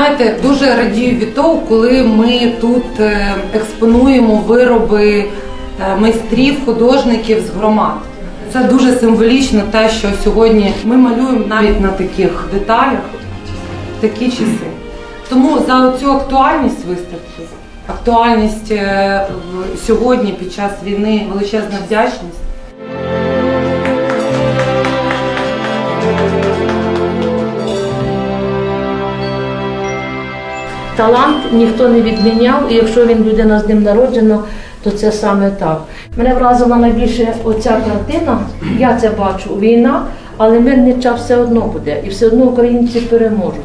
знаєте, дуже радію від того, коли ми тут е, експонуємо вироби е, майстрів, художників з громад. Це дуже символічно, те, що сьогодні ми малюємо навіть на таких деталях в такі часи. Тому за цю актуальність виставки, актуальність е, сьогодні під час війни, величезна вдячність. Талант ніхто не відміняв, і якщо він людина з ним народжена, то це саме так. Мене вразила найбільше оця картина. Я це бачу. Війна, але мирний час все одно буде, і все одно українці переможуть.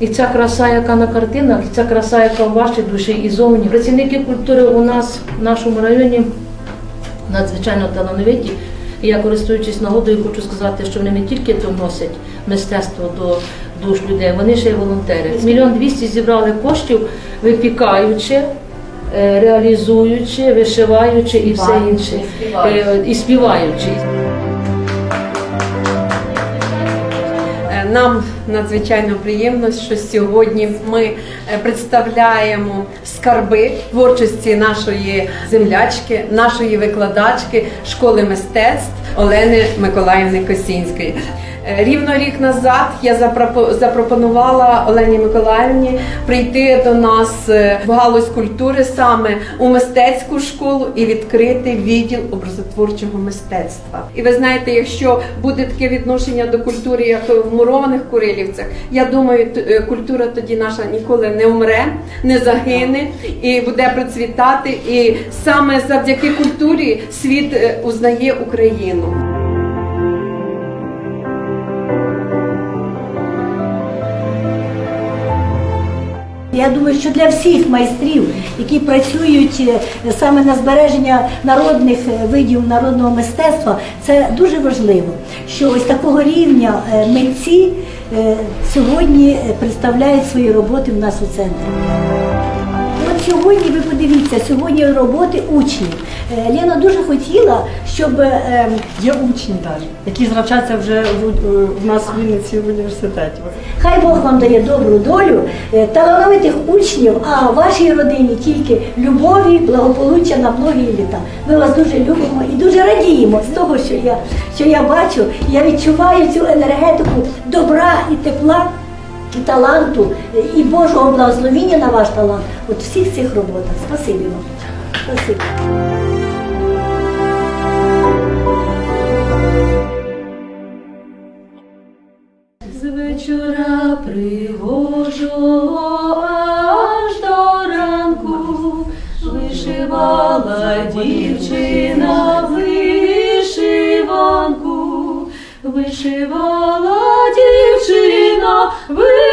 І ця краса, яка на картинах, і ця краса, яка в вашій душі і зовні. Працівники культури у нас в нашому районі надзвичайно талановиті. І я користуючись нагодою, хочу сказати, що вони не тільки вносять мистецтво до душ людей, вони ще й волонтери. Мільйон двісті зібрали коштів, випікаючи, е, реалізуючи, вишиваючи і все інше. Е, І співаючи. Е, Нам надзвичайно приємно, що сьогодні ми представляємо скарби творчості нашої землячки, нашої викладачки школи мистецтв Олени Миколаївни Косінської. Е, Рівно рік назад я запропо- запропонувала Олені Миколаївні прийти до нас е, в галузь культури саме у мистецьку школу і відкрити відділ образотворчого мистецтва. І ви знаєте, якщо буде таке відношення до культури, як в мурованих Курилівцях, я думаю, е, культура тоді наша ніколи не вмре, не загине і буде процвітати. І саме завдяки культурі світ узнає Україну. Я думаю, що для всіх майстрів, які працюють е, саме на збереження народних е, видів народного мистецтва, це дуже важливо, що ось такого рівня е, митці сьогодні представляють свої роботи в нас у центрі. Сьогодні ви подивіться, сьогодні роботи учнів. Е, Лена дуже хотіла, щоб е, Є учні навіть, які навчаються вже в, в нас в Вінниці в університеті. Хай Бог вам дає добру долю, е, талановитих учнів, а вашій родині тільки любові, благополуччя на многі літа. Ми вас дуже любимо і дуже радіємо з того, що я, що я бачу. Я відчуваю цю енергетику добра і тепла, і таланту, і Божого благословіння на ваш талант. От всіх цих роботах. Спасибі вам. Спасибі. З вечора пригожого аж до ранку вишивала дівчина вишиванку, вишивала дівчина, вишивала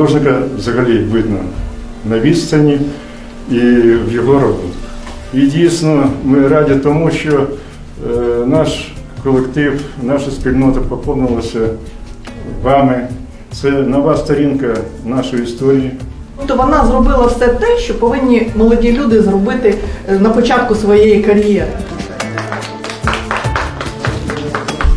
Художника взагалі видно на відстані і в його роботах. І дійсно ми раді тому, що е, наш колектив, наша спільнота поповнилася вами. Це нова сторінка нашої історії. Тобто вона зробила все те, що повинні молоді люди зробити е, на початку своєї кар'єри.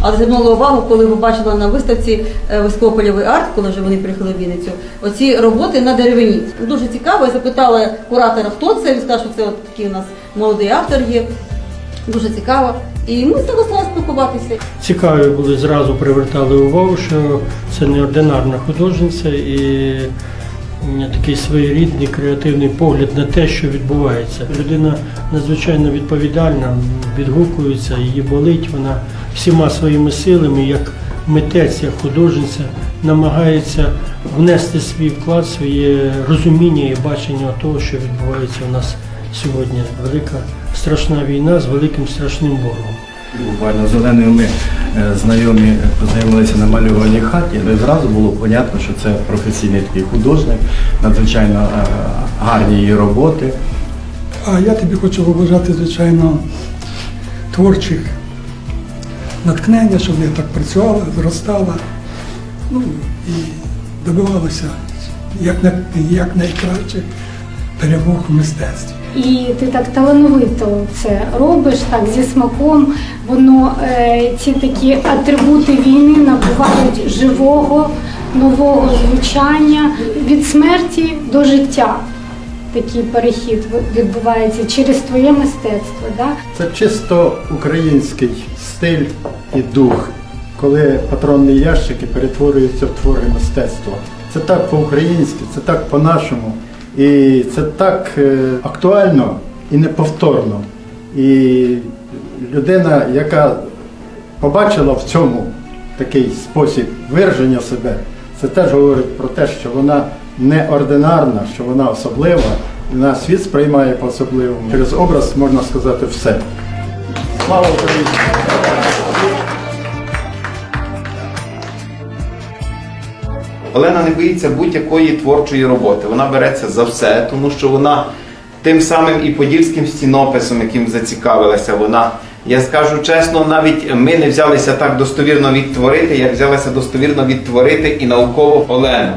Але звернула увагу, коли побачила на виставці е, військово-польовий арт, коли вже вони приїхали в Вінницю, оці роботи на деревині. Дуже цікаво. Я запитала куратора, хто це. Він сказав, що це от такий у нас молодий автор є. Дуже цікаво. І ми стали спілкуватися. Цікаві були, зразу привертали увагу, що це неординарна художниця і такий своєрідний креативний погляд на те, що відбувається. Людина надзвичайно відповідальна, відгукується, її болить. Вона всіма своїми силами, як митець, як художниця, намагається внести свій вклад, своє розуміння і бачення того, що відбувається у нас сьогодні. Велика страшна війна з великим страшним ворогом. Буквально з Оленою ми е, знайомі познайомилися на малюваній хаті. І зразу було понятно, що це професійний такий художник, надзвичайно е, гарні її роботи. А я тобі хочу побажати, звичайно, творчих натхнення, щоб я так працювала, зростала, ну і добивалася як, на, як найкраще перемог у мистецтві. І ти так талановито це робиш, так зі смаком. Воно е, ці такі атрибути війни набувають живого, нового звучання від смерті до життя. Такий перехід відбувається через твоє мистецтво. Да? Це чисто український стиль і дух, коли патронні ящики перетворюються в твори мистецтва. Це так по-українськи, це так по-нашому. І це так е, актуально і неповторно. І людина, яка побачила в цьому такий спосіб вираження себе, це теж говорить про те, що вона неординарна, що вона особлива, і на світ сприймає по-особливому. Через образ можна сказати все. Слава Україні! Олена не боїться будь-якої творчої роботи. Вона береться за все, тому що вона тим самим і подільським стінописом, яким зацікавилася, вона. Я скажу чесно, навіть ми не взялися так достовірно відтворити, як взялися достовірно відтворити і науково Олену.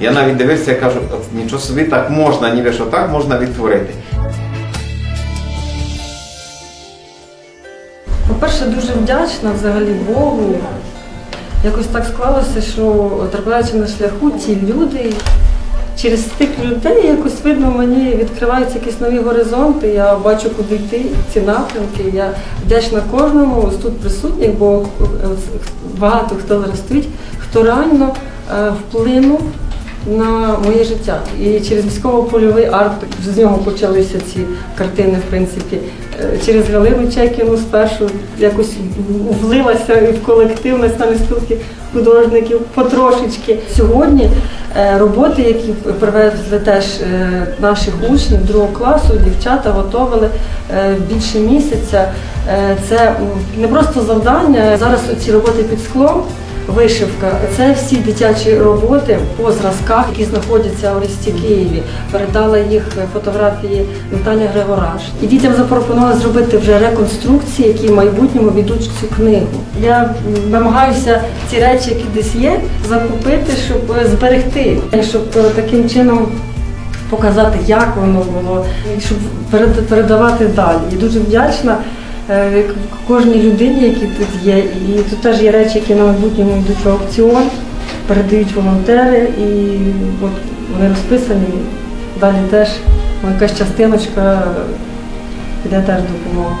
Я навіть дивився, я кажу, «От нічого собі так можна, ніби що так можна відтворити. По-перше, дуже вдячна взагалі Богу. Якось так склалося, що трапляючи на шляху ті люди, через тих людей якось видно, мені відкриваються якісь нові горизонти. Я бачу, куди йти, ці напрямки. Я вдячна кожному з тут присутніх, бо е, багато хто зараз хто реально е, вплинув на моє життя. І через військово-польовий арт з нього почалися ці картини, в принципі. Через Галину Чекіну спершу якось влилася в колектив національної спілки художників потрошечки. Сьогодні е, роботи, які привезли теж е, наших учнів другого класу, дівчата готовили е, більше місяця. Це не просто завдання. Зараз ці роботи під склом. Вишивка це всі дитячі роботи по зразках, які знаходяться у листі Києві. Передала їх фотографії Наталя Григораш. І дітям запропонували зробити вже реконструкції, які в майбутньому ведуть цю книгу. Я намагаюся ці речі, які десь є, закупити, щоб е, зберегти, щоб е, таким чином. Показати, як воно було, щоб перед- передавати далі. І дуже вдячна кожній людині, які тут є. І тут теж є речі, які на майбутньому йдуть в аукціон, передають волонтери, і от вони розписані. Далі теж ну, якась частиночка йде теж допомога.